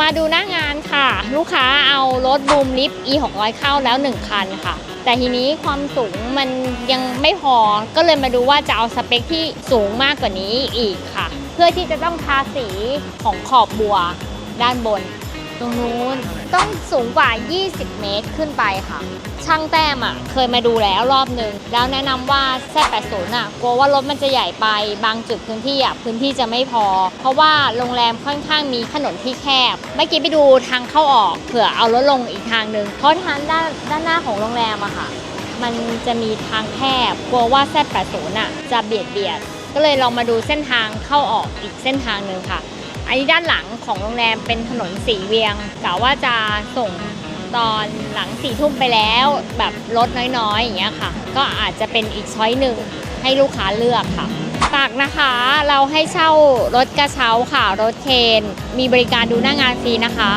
มาดูหน้างานค่ะ ลูกค้าเอารถบูมลิฟ e 600เข้าแล้ว 1 คันค่ะ แต่ทีนี้ความสูงมันยังไม่พอ ก็เลยมาดูว่าจะเอาสเปคที่สูงมากกว่านี้อีกค่ะ เพื่อที่จะต้องทาสีของขอบบัวด้านบน ตรงนู้นต้องสูงกว่า 20 เมตรขึ้นไปค่ะ ช่างแต้มอะเคยมาดูแล้วรอบหนึ่งแล้วแนะนำว่าแซ80อะกลัวว่ารถมันจะใหญ่ไปบางจุดพื้นที่อะพื้นที่จะไม่พอ เพราะว่าโรงแรมค่อนข้างมีถนนที่แคบ เมื่อกี้ไปดูทางเข้าออกเผื่อเอารถลงอีกทางหนึ่งเพราะทางด้านด้านหน้าของโรงแรมอะค่ะ มันจะมีทางแคบกลัวว่าแซ80อะจะเบียดเบียดก็เลยลองมาดูเส้นทางเข้าออกอีกเส้นทางหนึ่งค่ะ อันนี้ด้านหลังของโรงแรมเป็นถนนสีเวียงกะว่าจะส่งตอนหลังสี่ทุ่มไปแล้วแบบรถน้อยๆอย่างเงี้ยค่ะ ก็อาจจะเป็นอีกช้อยหนึ่งให้ลูกค้าเลือกค่ะฝากนะคะเราให้เช่ารถกระเช้าค่ะ รถเคนมีบริการดูหน้างานฟรีนะคะ